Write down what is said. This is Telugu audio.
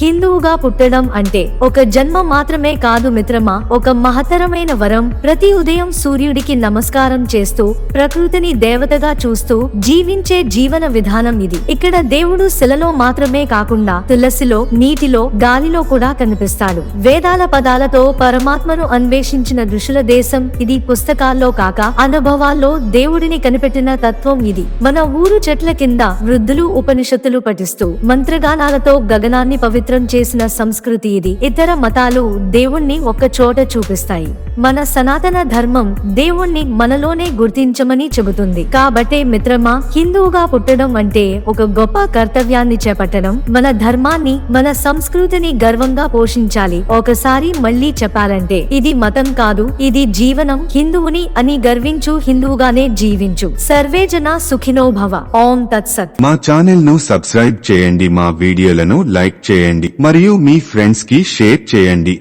హిందువుగా పుట్టడం అంటే ఒక జన్మ మాత్రమే కాదు మిత్రమా ఒక మహతరమైన వరం. ప్రతి ఉదయం సూర్యుడికి నమస్కారం చేస్తూ ప్రకృతిని దేవతగా చూస్తూ జీవించే జీవన విధానం ఇది. ఇక్కడ దేవుడు శిలలో మాత్రమే కాకుండా తులసిలో నీటిలో గాలిలో కూడా కనిపిస్తాడు. వేదాల పదాలతో పరమాత్మను అన్వేషించిన ఋషుల దేశం ఇది పుస్తకాల్లో కాక అనుభవాల్లో దేవుడిని కనిపెట్టిన తత్వం ఇది. మన ఊరు చెట్ల కింద వృద్ధులు ఉపనిషత్తులు పఠిస్తూ మంత్రగానాలతో గగనాన్ని పవిత్ర చేసిన సంస్కృతి ఇది. ఇతర మతాలు దేవుణ్ణి ఒక చోట చూపిస్తాయి. మన సనాతన ధర్మం దేవుణ్ణి మనలోనే గుర్తించమని చెబుతుంది. కాబట్టే మిత్రమా హిందువుగా పుట్టడం అంటే ఒక గొప్ప కర్తవ్యాన్ని చేపట్టడం మన ధర్మాన్ని మన సంస్కృతిని గర్వంగా పోషించాలి. ఒకసారి మళ్ళీ చెప్పాలంటే ఇది మతం కాదు ఇది జీవనం. హిందువుని అని గర్వించు హిందువుగానే జీవించు. సర్వే జన సుఖినో భవ. ఓం తత్సత్. మా ఛానల్ను సబ్స్క్రైబ్ చేయండి మా వీడియోలను లైక్ చేయండి మరియు మీ ఫ్రెండ్స్కి షేర్ చేయండి.